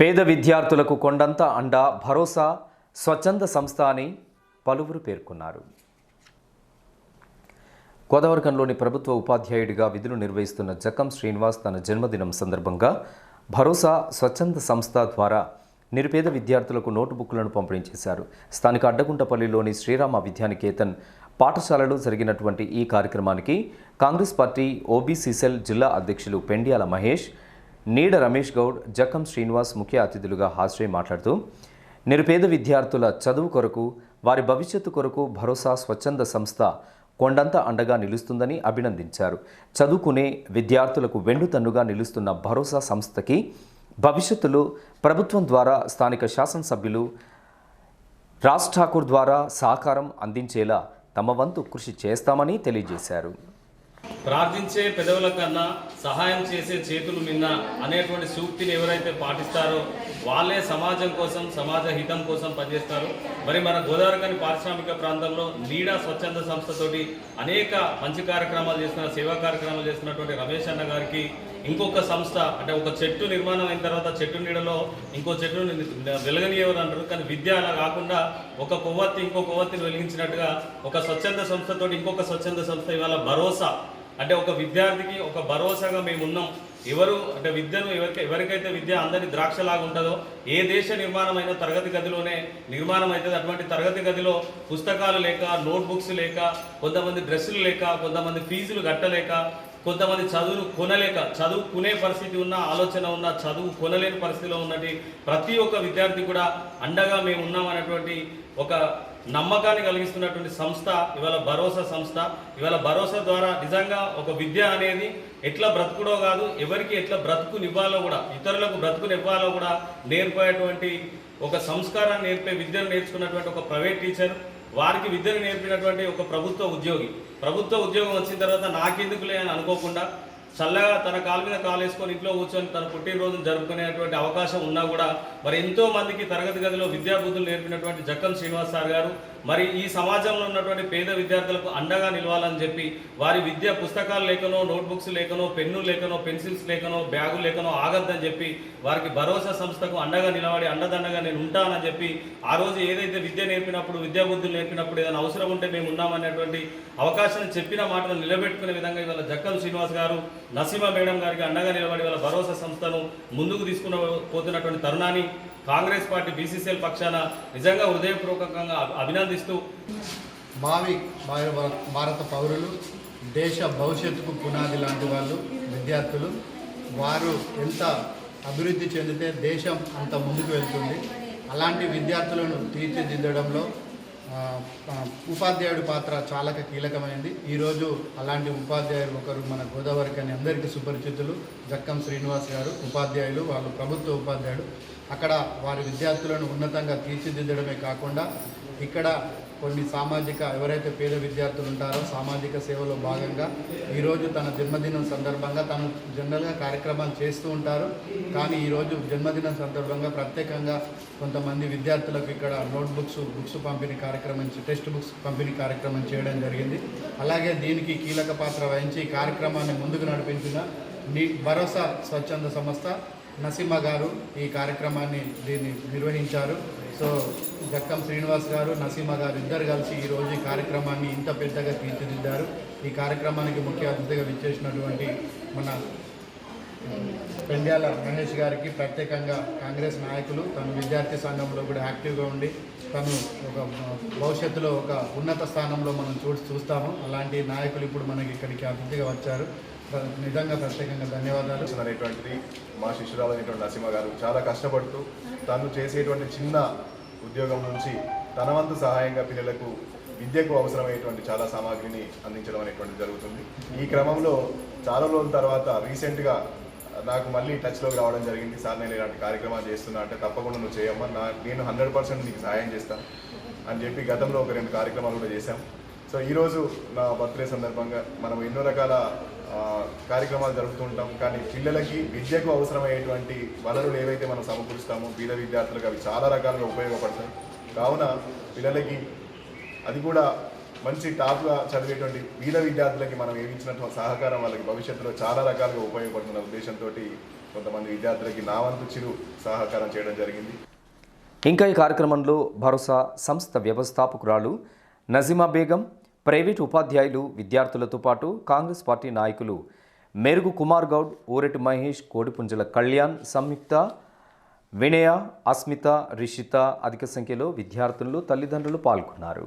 పేద విద్యార్థులకు కొండంత అండా భరోసా స్వచ్ఛంద సంస్థ అని పలువురు పేర్కొన్నారు. గోదావరికంలోని ప్రభుత్వ ఉపాధ్యాయుడిగా విధులు నిర్వహిస్తున్న జకం శ్రీనివాస్ తన జన్మదినం సందర్భంగా భరోసా స్వచ్ఛంద సంస్థ ద్వారా నిరుపేద విద్యార్థులకు నోటుబుక్లను పంపిణీ చేశారు. స్థానిక అడ్డగుంటపల్లిలోని శ్రీరామ విద్యానికేతన్ పాఠశాలలో జరిగినటువంటి ఈ కార్యక్రమానికి కాంగ్రెస్ పార్టీ ఓబీసీ సెల్ జిల్లా అధ్యక్షులు పెండ్యాల మహేష్ నీడ రమేష్ గౌడ్ జక్కం శ్రీనివాస్ ముఖ్య అతిథులుగా హాజరై మాట్లాడుతూ నిరుపేద విద్యార్థుల చదువు కొరకు వారి భవిష్యత్తు కొరకు భరోసా స్వచ్ఛంద సంస్థ కొండంత అండగా నిలుస్తుందని అభినందించారు. చదువుకునే విద్యార్థులకు వెండుతన్నుగా నిలుస్తున్న భరోసా సంస్థకి భవిష్యత్తులో ప్రభుత్వం ద్వారా స్థానిక శాసనసభ్యులు రాజ్ ఠాకూర్ ద్వారా సహకారం అందించేలా తమ వంతు కృషి చేస్తామని తెలియజేశారు. ప్రార్థించే పెదవుల కన్నా సహాయం చేసే చేతులు మిన్న అనేటువంటి సూక్తిని ఎవరైతే పాటిస్తారో వాళ్ళే సమాజం కోసం సమాజ హితం కోసం పనిచేస్తారు. మరి మన గోదావరికని పారిశ్రామిక ప్రాంతంలో నీడా స్వచ్ఛంద సంస్థతోటి అనేక మంచి కార్యక్రమాలు చేస్తున్న సేవా కార్యక్రమాలు చేస్తున్నటువంటి రమేష్ అన్న గారికి ఇంకొక సంస్థ అంటే ఒక చెట్టు నిర్మాణం అయిన తర్వాత చెట్టు నీడలో ఇంకో చెట్టు వెలగనియవరు అంటారు. కానీ విద్య అలా కాకుండా ఒక కొవ్వొత్తి ఇంకో కొవ్వొత్తిని వెలిగించినట్టుగా ఒక స్వచ్ఛంద సంస్థతోటి ఇంకొక స్వచ్ఛంద సంస్థ ఇవాళ భరోసా అంటే ఒక విద్యార్థికి ఒక భరోసాగా మేము ఉన్నాం. ఎవరు అంటే విద్యను ఎవరికి ఎవరికైతే విద్య అందరి ద్రాక్షలాగా ఉంటుందో ఏ దేశ నిర్మాణమైన తరగతి గదిలోనే నిర్మాణం అవుతుంది. అటువంటి తరగతి గదిలో పుస్తకాలు లేక నోట్బుక్స్ లేక కొంతమంది డ్రెస్సులు లేక కొంతమంది ఫీజులు కట్టలేక కొంతమంది చదువును కొనలేక చదువుకునే పరిస్థితి ఉన్న ఆలోచన ఉన్న చదువు కొనలేని పరిస్థితిలో ఉన్నటి ప్రతి ఒక్క విద్యార్థి కూడా అండగా మేము ఉన్నాం అనేటువంటి ఒక నమ్మకాన్ని కలిగిస్తున్నటువంటి సంస్థ ఇవాళ భరోసా సంస్థ. ఇవాళ భరోసా ద్వారా నిజంగా ఒక విద్య అనేది ఎట్లా బ్రతుకుడో కాదు ఎవరికి ఎట్లా బ్రతుకునివ్వాలో కూడా ఇతరులకు బ్రతుకునివ్వాలో కూడా నేర్పేటువంటి ఒక సంస్కారాన్ని నేర్పే విద్యను నేర్చుకున్నటువంటి ఒక ప్రైవేట్ టీచర్ వారికి విద్యను నేర్పినటువంటి ఒక ప్రభుత్వ ఉద్యోగి. ప్రభుత్వ ఉద్యోగం వచ్చిన తర్వాత నాకెందుకులే అని అనుకోకుండా చల్లగా తన కాలు మీద కాలు వేసుకొని ఇంట్లో కూర్చొని తన పుట్టినరోజును జరుపుకునేటువంటి అవకాశం ఉన్నా కూడా మరి ఎంతో మందికి తరగతి గదిలో విద్యాబుద్ధులు నేర్పినటువంటి జక్కం శ్రీనివాస్ సార్ గారు మరి ఈ సమాజంలో ఉన్నటువంటి పేద విద్యార్థులకు అండగా నిలవాలని చెప్పి వారి విద్య పుస్తకాలు లేకనో నోట్బుక్స్ లేకనో పెన్ను లేకనో పెన్సిల్స్ లేకనో బ్యాగు లేకనో ఆగద్దని చెప్పి వారికి భరోసా సంస్థకు అండగా నిలబడి అండదండగా నేను ఉంటానని చెప్పి ఆ రోజు ఏదైతే విద్య నేర్పినప్పుడు విద్యాబుద్ధులు నేర్పినప్పుడు ఏదైనా అవసరం ఉంటే మేము ఉన్నామనేటువంటి అవకాశం చెప్పిన మాటలు నిలబెట్టుకునే విధంగా ఇవాళ జక్కం శ్రీనివాస్ గారు నసీమ మేడం గారికి అండగా నిలబడి వాళ్ళ భరోసా సంస్థను ముందుకు తీసుకున్న పోతున్నటువంటి తరుణాన్ని కాంగ్రెస్ పార్టీ బీసీసీఎల్ పక్షాన నిజంగా హృదయపూర్వకంగా అభినందన అభినందిస్తూ భావి భారత పౌరులు దేశ భవిష్యత్తుకు పునాది లాంటి వాళ్ళు విద్యార్థులు వారు ఎంత అభివృద్ధి చెందితే దేశం అంత ముందుకు వెళ్తుంది. అలాంటి విద్యార్థులను తీర్చిదిద్దడంలో ఉపాధ్యాయుడి పాత్ర చాలా కీలకమైంది. ఈరోజు అలాంటి ఉపాధ్యాయులు ఒకరు మన గోదావరి కానీ అందరికీ సుపరిచితులు జక్కం శ్రీనివాస్ గారు ఉపాధ్యాయులు వాళ్ళు ప్రభుత్వ ఉపాధ్యాయుడు అక్కడ వారి విద్యార్థులను ఉన్నతంగా తీర్చిదిద్దడమే కాకుండా ఇక్కడ కొన్ని సామాజిక ఎవరైతే పేద విద్యార్థులు ఉంటారో సామాజిక సేవలో భాగంగా ఈరోజు తన జన్మదినం సందర్భంగా తను జనరల్గా కార్యక్రమాలు చేస్తూ ఉంటారు. కానీ ఈరోజు జన్మదినం సందర్భంగా ప్రత్యేకంగా కొంతమంది విద్యార్థులకు ఇక్కడ నోట్బుక్స్ బుక్స్ పంపిణీ కార్యక్రమం టెక్స్ట్ బుక్స్ పంపిణీ కార్యక్రమం చేయడం జరిగింది. అలాగే దీనికి కీలక పాత్ర వహించి ఈ కార్యక్రమాన్ని ముందుకు నడిపించిన నీ భరోసా స్వచ్ఛంద సంస్థ నసీమ గారు ఈ కార్యక్రమాన్ని దీన్ని నిర్వహించారు. సో జక్కం శ్రీనివాస్ గారు నసీమ గారు ఇద్దరు కలిసి ఈరోజు ఈ కార్యక్రమాన్ని ఇంత పెద్దగా తీర్చిదిద్దారు. ఈ కార్యక్రమానికి ముఖ్య అతిథిగా విచ్చేసినటువంటి మన పెండ్యాల మహేష్ గారికి ప్రత్యేకంగా కాంగ్రెస్ నాయకులు తను విద్యార్థి సంఘంలో కూడా యాక్టివ్గా ఉండి తను ఒక భవిష్యత్తులో ఒక ఉన్నత స్థానంలో మనం చూ చూస్తాము. అలాంటి నాయకులు ఇప్పుడు మనకి ఇక్కడికి అతిథిగా వచ్చారు. నిజంగా ప్రత్యేకంగా ధన్యవాదాలు. అనేటువంటిది మా శిష్యురాలు అనేటువంటి నరసింహ గారు చాలా కష్టపడుతూ తను చేసేటువంటి చిన్న ఉద్యోగం నుంచి తన వంతు సహాయంగా పిల్లలకు విద్యకు అవసరమైనటువంటి చాలా సామాగ్రిని అందించడం అనేటువంటిది జరుగుతుంది. ఈ క్రమంలో చాలా రోజుల తర్వాత రీసెంట్గా నాకు మళ్ళీ టచ్లోకి రావడం జరిగింది. సార్ నేను ఇలాంటి కార్యక్రమాలు చేస్తున్నా అంటే తప్పకుండా నువ్వు చేయమ్మా నా నేను హండ్రెడ్ పర్సెంట్ నీకు సహాయం చేస్తాను అని చెప్పి గతంలో ఒక రెండు కార్యక్రమాలు కూడా చేశాం. సో ఈరోజు నా బర్త్డే సందర్భంగా మనం ఎన్నో రకాల కార్యక్రమాలు జరుపుతుంటాం కానీ పిల్లలకి విద్యకు అవసరమయ్యేటువంటి వనరులు ఏవైతే మనం సమకూరుస్తామో బీద విద్యార్థులకు అవి చాలా రకాలుగా ఉపయోగపడతాయి. కావున పిల్లలకి అది కూడా మంచి టాప్గా చదివేటువంటి బీద విద్యార్థులకి మనం ఏమిచ్చినటువంటి సహకారం వాళ్ళకి భవిష్యత్తులో చాలా రకాలుగా ఉపయోగపడుతున్న ఉద్దేశంతో కొంతమంది విద్యార్థులకి నా వంతు చిరు సహకారం చేయడం జరిగింది. ఇంకా ఈ కార్యక్రమంలో భరోసా సంస్థ వ్యవస్థాపకురాలు నజీమా బేగం ప్రైవేటు ఉపాధ్యాయులు విద్యార్థులతో పాటు కాంగ్రెస్ పార్టీ నాయకులు మెరుగు కుమార్ గౌడ్ ఊరటి మహేష్ కోడిపుంజల కళ్యాణ్ సంయుక్త వినయ అస్మిత రిషిత అధిక సంఖ్యలో విద్యార్థులు తల్లిదండ్రులు పాల్గొన్నారు.